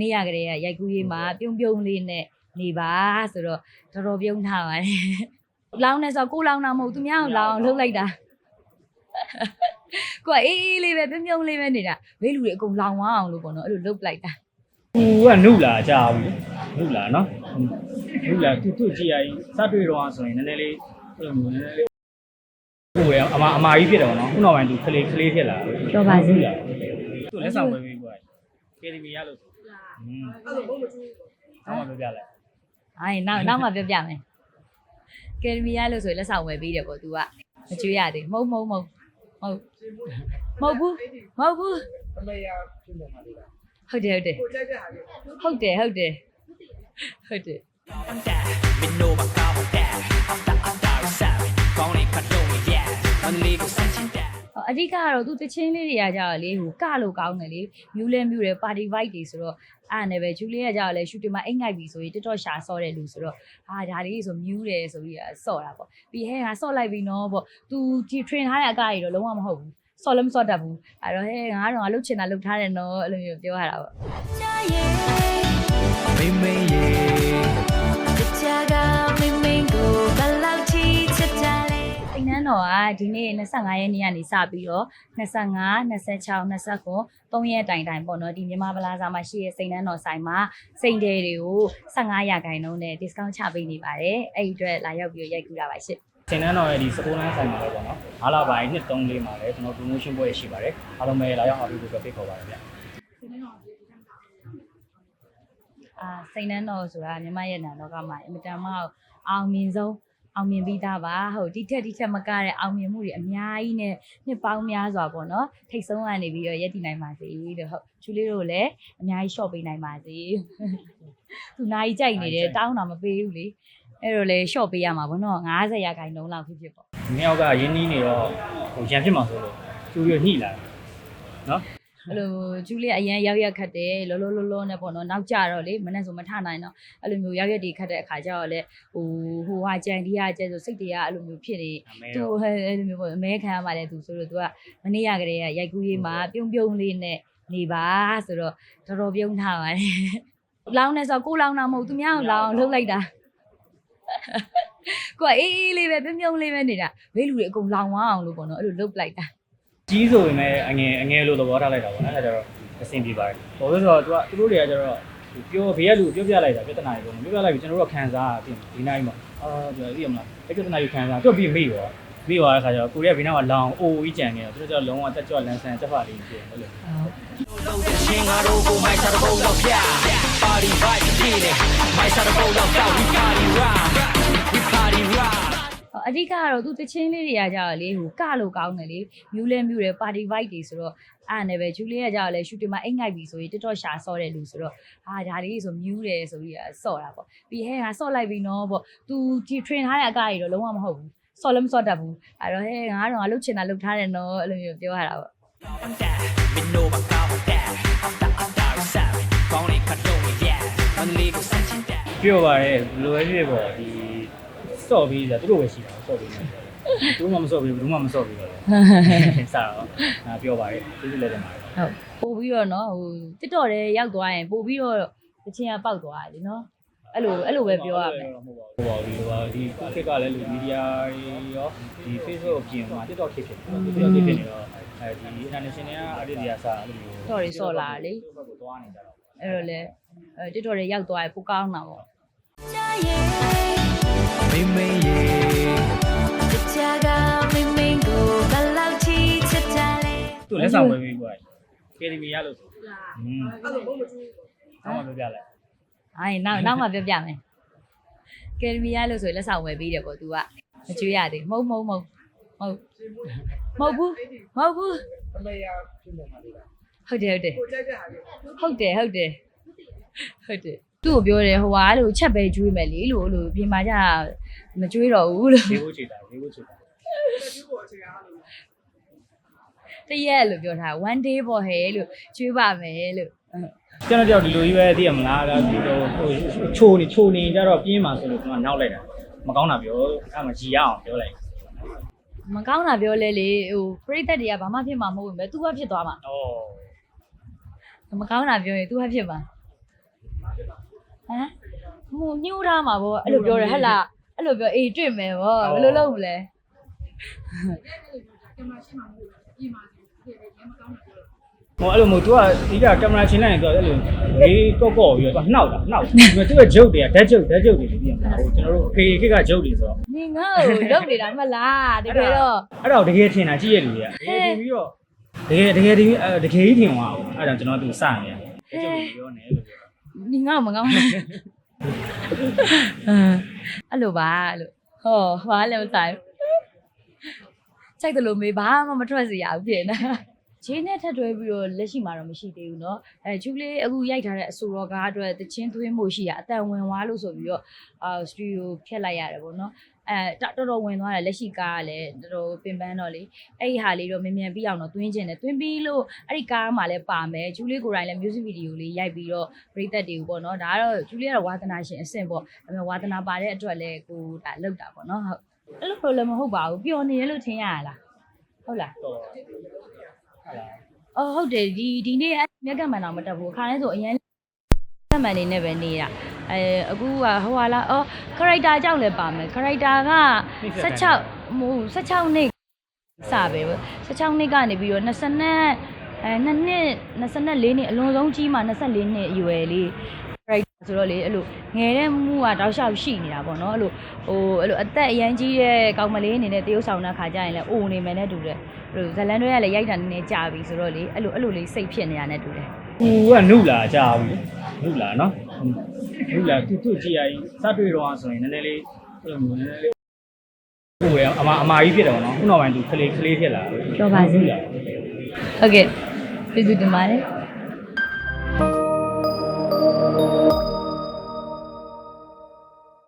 နေ့ရကလေးကရိုက်ကူးရေးမှာပြုံးပြုံးလေးနဲ့နေပါဆိုတော့တော်တော်ပြုံးထားပါတယ်လောင်းနေဆိုကိုလောင်းတာမဟုတ်သူများကိုလောင်းအောင်လှုပ်လိုက်တာကိုကအေးအေးလေးပဲပြုံးပြုံးလေးပဲနေတာဘေးလူတွေအကုန်လောင်းသွားအောင်လို့ပေါ့နော်အဲ့လိုလှုပ်လိုက်တာသူကနုလာကြာပြီနုလာနော်နုလာသူသူကြည့်ရရင်စတွေ့တော့ဆိုရင်နည်းနည်းလေးအဲ့လိုမျိုးနည်းနည်းလေးကိုယ်ရအမအမကြီးဖြစ်တယ်ဗောနော်ခုနောက်ပိုင်းသူကလေးကလေးဖြစ်လာသူလက်ဆောင်ဝယ်ပြီးပွားကယ်ဒမီရလို့อืม အဲ့လိုဘုံမကျူးအောင်းမပြောပြလိုက်။အဲ့နောက်နောက်မှပြောပြမယ်။ကယ်ဒမီယာလို့ဆိုရင်လက်ဆောင်ဝယ်ပေးတယ်ပေါ့ तू ကမကျွေးရသေးဘူးမဟုတ်မဟုတ်မဟုတ်မဟုတ်မဟုတ်ဘူးမဟုတ်ဘူးအမေရဖြစ်နေမှာလေဟုတ်တယ်ဟုတ်တယ်ကိုကြိုက်တဲ့ဟာလေးဟုတ်တယ်ဟုတ်တယ်ဟုတ်တယ်မင်းတို့မကောင်းတဲ့အတားအတားဆက်ကောင်းနေခတ်လို့ရမန္တလေးကိုစချင်တဲ့ဟောအဓိကကတော့ तू တချင်းလေးတွေကကြတော့လေဟိုကလို့ကောင်းတယ်လေမြူးလဲမြူးတယ်ပါတီ vibe တွေဆိုတော့ အဲ့ဒါနဲ့ပဲဂျူလီကကြတော့လေရှူတင်မှာအိတ်ငိုက်ပြီဆိုရင်တော်တော်ရှာဆော့တဲ့လူဆိုတော့ဟာဒါလေးဆိုမြူးတယ်ဆိုပြီးဆော့တာပေါ့ပြီးဟဲဟာဆော့လိုက်ပြီနော်ပေါ့ तू ဒီ train ထားတဲ့အကားကြီးတော့လုံးဝမဟုတ်ဘူးဆော့လည်းမဆော့တတ်ဘူးအဲ့တော့ဟဲငါတော့ငါလှုပ်ချင်တာလှုပ်ထားတယ်နော်အဲ့လိုမျိုးပြောရတာပေါ့မ ဒီနေ့25ရက်နေ့ကနေစပြီးတော့25 26 29 3ရက်တိုင်တိုင်ပေါ့နော်ဒီမြန်မာပလာဇာမှာရှိတဲ့စိန်နှန်းတော်ဆိုင်မှာစိန်တဲတွေကို15ရာခိုင်နှုန်းနဲ့ discount ချပေးနေပါတယ်အဲ့ဒီအတွက်လာရောက်ပြီးတော့ရိုက်ကူးတာပါရှင့်စင်နန်းတော်ရဲ့ဒီစပိုးလန်းဆိုင်မှာလည်းပေါ့နော်အားလာပိုင်းနှစ်3လေးမှာလည်းကျွန်တော် promotion ပွဲရှိပါတယ်အားလုံးပဲလာရောက်အားပေးဖို့ဖိတ်ခေါ်ပါတယ်ဗျအာစိန်နှန်းတော်ဆိုတာမြန်မာရဲ့နာလောကမှာအင်မတန်မှအောင်မြင်ဆုံး အောင်မြင်ပြီးသားပါဟုတ်ဒီထက်ဒီထက်မကတဲ့အောင်မြင်မှုတွေအများကြီးနဲ့နှစ်ပေါင်းများစွာပေါ့နော်ထိတ်ဆုံးကနေပြီးတော့ရက်တည်နိုင်ပါစေလို့ဟုတ်ချူလေးတို့လည်းအများကြီး short ပေးနိုင်ပါစေသူနိုင်ကြိုက်နေတယ်တောင်းတာမပေးဘူးလေအဲ့တော့လေ short ပေးရမှာပေါ့နော်90ရာခိုင်နှုန်းလောက်ဖြစ်ဖြစ်ပေါ့ဒီမြောက်ကရင်းနှီးနေတော့ဟိုရန်ဖြစ်မှာဆိုလို့သူရညှိလာနော် အဲ့လိုကျူလေးအရန်ရောက်ရက်ခတ်တယ်လောလောလောလောနဲ့ပေါ့နော်နောက်ကြတော့လေမနဲ့ဆိုမထနိုင်တော့အဲ့လိုမျိုးရောက်ရက်တွေခတ်တဲ့အခါကျတော့လေဟိုဟိုဟာကြံဒီဟာကျဲဆိုစိတ်တွေကအဲ့လိုမျိုးဖြစ်နေအမေသူတော့ဟဲ့အဲ့လိုမျိုးပေါ့အမဲခံရမှလည်းသူဆိုတော့သူကမနေ့ရကလေးကရိုက်ကူးရေးမှာပြုံးပြုံးလေးနဲ့နေပါဆိုတော့တော်တော်ပြုံးထားပါတယ်လောင်းနေဆိုကိုလောင်းတာမဟုတ်သူများကိုလောင်းအောင်လှုပ်လိုက်တာကိုကအေးအေးလေးပဲပြုံးပြုံးလေးပဲနေတာဘေးလူတွေအကုန်လောင်းသွားအောင်လို့ပေါ့နော်အဲ့လိုလှုပ်လိုက်တာ ကြီးဆိုရင်လည်းအငယ်အငယ်လို့သဘောထားလိုက်တာပေါ့နော်အဲဒါကြတော့အဆင်ပြေပါတယ်ဘာလို့လဲဆိုတော့သူကသူတို့တွေကကျတော့ပြောဘေးကလူပြောပြလိုက်တာပြဿနာတွေပေါ့ပြောပြလိုက်ပြီကျွန်တော်တို့ကခံစားရပြင်ဒီနိုင်မှာအာကျွန်တော်သိရမလားအဲ့ပြဿနာတွေခံစားတော့ပြီးမေ့ရောမေ့သွားတဲ့ခါကျတော့ကိုရီးယားဘေးနားကလောင်အိုကြီးကြံနေတော့သူတို့ကျတော့လုံးဝတက်ကြွလန်းဆန်းတက်ဖာလေးဖြစ်တယ်လို့ရှင်ငါတို့ကိုမိုက်စားတဲ့ဘုံတော့ပြပါတီ vibe ဖြစ်နေမိုက်စားတဲ့ဘုံတော့ကောက် we party အဓိကကတော့သူတချင်းလေးတွေကကြတော့လေဟိုကလို့ကောင်းတယ်လေမြူးလဲမြူးတယ်ပါတီ vibe တွေဆိုတော့အဲ့ဒါနဲ့ပဲဂျူလီကကြတော့လေရှူတင်မှာအိတ်ငိုက်ပြီဆိုရင်တော်တော်ရှာဆော့တဲ့လူဆိုတော့ဟာဒါလေးဆိုမြူးတယ်ဆိုပြီးဆော့တာပေါ့ပြီးဟဲဟာဆော့လိုက်ပြီနော်ပေါ့ तू ဒီ train ထားတဲ့အကားကြီးတော့လုံးဝမဟုတ်ဘူးဆော့လည်းမဆော့တတ်ဘူးအဲ့တော့ဟဲငါတော့ငါလှုပ်ချင်တာလှုပ်ထားတယ်နော်အဲ့လိုမျိုးပြောရတာပေါ့မင်းတို့မကောင်းတဲ့အတားအတားဆက်ကောင်းနေခတ်လို့ရမန္တလေးကိုစချင်တဲ့ပြောပါရဲဘယ်လိုပဲဖြစ်ပေါ့ဒီစော့ပြီးဆိုသူတို့ပဲရှိတာ စော့ပြီးနေတယ်သူမှမစော့ပြီးဘူးမှမစော့ပြီးတော့စတာတော့အာပြောပါရဲသူတို့လည်းတယ်မှာဟုတ်ပို့ပြီးတော့နော်ဟိုတစ်တော်တဲ့ရောက်သွားရင်ပို့ပြီးတော့တချင်းကပောက်သွားတယ်လीနော်အဲ့လိုအဲ့လိုပဲပြောရမယ်ဟုတ်ပါဘူးဟိုပါဒီခက်ကလည်းလူမီဒီယာရောဒီ Facebook အပြင်မှာ TikTok ဖြစ်ဖြစ်တယ် TikTok ဖြစ်နေတော့အဲဒီ international အရစ်ဒီယာစာအဲ့လိုမျိုးဆော့ရီဆော့လာလေဘက်ကိုသွားနေကြတော့အဲ့တော့လေအဲတစ်တော်တွေရောက်သွားရင်ပိုကောင်းတာပေါ့မ င်းမင်းရေ သူလက်ဆောင်ဝယ်ပြီးပွားကယ်ဒမီရလို့ဆိုอืม အဲ့လိုဘုံမကျူး အောင်းမပြောပြလိုက် ။အဲ့နောက်နောက်မှပြောပြမယ်။ကယ်ဒမီယာလို့ဆိုရင်လက်ဆောင်ဝယ်ပေးတယ်ပေါ့ तू ကမကျွေးရသေးဘူးမဟုတ်မဟုတ်မဟုတ်မဟုတ်မဟုတ်ဘူးမဟုတ်ဘူး အမေရဖြစ်နေမှာလေ ဟုတ်တယ်ဟုတ်တယ် ကိုကြိုက်တဲ့ဟာလေး ဟုတ်တယ်ဟုတ်တယ်ဟုတ်တယ် သူ့ကိုပြောတယ်ဟိုဟာလို့ချက်ပဲကျွေးမယ်လေလို့လို့ပြင်မာကြမကျွေးတော့ဘူးလို့ဈေးဝချေတာဈေးဝချေတာကျူးပေါ်အခြေအားလို့တရက်လို့ပြောထား one day ပေါ့ဟဲ့လို့ကျွေးပါမယ်လို့ဟုတ်ကျွန်တော်ကြောက်ဒီလိုကြီးပဲသိရမလားဒါဒီဟိုချိုးနေချိုးနေကြတော့ပြင်းမှာဆိုလို့ကျွန်တော်နောက်လိုက်တာမကောင်းတာပြောအဲ့မှာကြည်ရအောင်ပြောလိုက်မကောင်းတာပြောလဲလေဟိုပရိသတ်တွေကဘာမှဖြစ်မှာမဟုတ်ဘူးပဲ तू ကဖြစ်သွားမှာဩမကောင်းတာပြောရင် तू ကဖြစ်မှာ ဟမ်ဟိုညှိုးထားမှာဗောအဲ့လိုပြောတယ်ဟဟလားအဲ့လိုပြောအေးတွေ့မယ်ဗောဘယ်လိုလုပ်မလဲ ဟိုအဲ့လိုမျိုး तू ကဒီကကင်မရာချင်းလိုက်ရင် तू အဲ့လိုလေးကော့ကော့ပြီးတော့ तू နှောက်တာနှောက်တယ်သူကဂျုတ်တွေကဓာတ်ဂျုတ်ဓာတ်ဂျုတ်တွေပြီးပြန်ဟိုကျွန်တော်တို့ဖေခေတ်ကဂျုတ်တွေဆိုတော့ နေငါ့ကိုလုပ်နေတာမလားတကယ်တော့ အဲ့တော့တကယ်ထင်တာကြည့်ရလူတွေကတကယ်ထင်ပြီးတော့တကယ်တကယ်ဒီအဲတကယ်ကြီးထင်သွားအောင်အဲ့ဒါကျွန်တော်သူစနေတယ်ဂျုတ်တွေပြောနေလို့ပြော နေငါ့ကိုမကောင်းဘူးအဲ့လိုပါလို့ဟောဘာလဲမဆိုင်စိတ်တလို့မေးဘာမှမထွက်စီရဘူးဖြစ်နေခြေနဲ့ထပ်တွဲပြီးတော့လက်ရှိမှာတော့မရှိသေးဘူးเนาะအဲချူလေးအခုရိုက်ထားတဲ့အဆိုတော်ကားအတွက်တချင်းသွင်းမှုရှိရအတန်ဝင်သွားလို့ဆိုပြီးတော့အာစတူဒီယိုဖြတ်လိုက်ရတယ်ပေါ့เนาะ အဲတော်တော်ဝင်သွားတယ်လက်ရှိကားကလည်းတော်တော်ပင်ပန်းတော့လေအဲ့ဒီဟာလေးတော့မြန်မြန်ပြီးအောင်တော့တွင်းကျင်တယ်တွင်းပြီးလို့အဲ့ဒီကားမှာလည်းပါမယ်ဂျူလီကိုယ်တိုင်လည်း music video လေးရိုက်ပြီးတော့ပရိသတ်တွေကိုပေါ့နော်ဒါကတော့ဂျူလီကတော့ဝါသနာရှင်အဆင့်ပေါ့ဒါပေမဲ့ဝါသနာပါတဲ့အတွက်လည်းကိုဒါလောက်တာပေါ့နော်ဟုတ်အဲ့လို problem မဟုတ်ပါဘူးပျော်နေရလို့ထင်ရလားဟုတ်လားအော်ဟုတ်တယ်ဒီဒီနေ့အဲ့ငက်ကမှန်တော့မတက်ဘူးအခါလဲဆိုအရင်ငက်ကမှန်နေနဲ့ပဲနေတာ အဲအခုကဟိုဟာလားအော် character ကြောင့်လည်းပါမယ် character က16ဟို16နှစ်စပဲ16နှစ်ကနေပြီးတော့20နဲ့အဲ2နှစ်24နှစ်အလွန်ဆုံးကြီးမှ24နှစ်အရွယ်လေး character ဆိုတော့လေအဲ့လိုငယ်တဲ့မှုကတောက်လျှောက်ရှိနေတာပေါ့နော်အဲ့လိုဟိုအဲ့လိုအသက်အရန်ကြီးတဲ့ကောင်မလေးအနေနဲ့တရုပ်ဆောင်တဲ့ခါကျရင်လည်းအိုနေမယ်နဲ့တူတယ်အဲ့လိုဇလန်တွေကလည်းရိုက်တာနည်းနည်းကြာပြီဆိုတော့လေအဲ့လိုအဲ့လိုလေးစိတ်ဖြစ်နေတာနဲ့တူတယ်သူကနုလာကြာဘူးနုလာနော် နုလာသူသူကြည့်ရရင်စတွေ့တော့ဆိုရင်နည်းနည်းလေးအဲ့လိုမျိုးနည်းနည်းလေးဟိုရအမအမကြီးဖြစ်တယ်ဗောနော်ခုနောက်ပိုင်းသူခလေးခလေးဖြစ်လာပြောပါစေနုလာဟုတ်ကဲ့ကျေးဇူးတင်ပါတယ်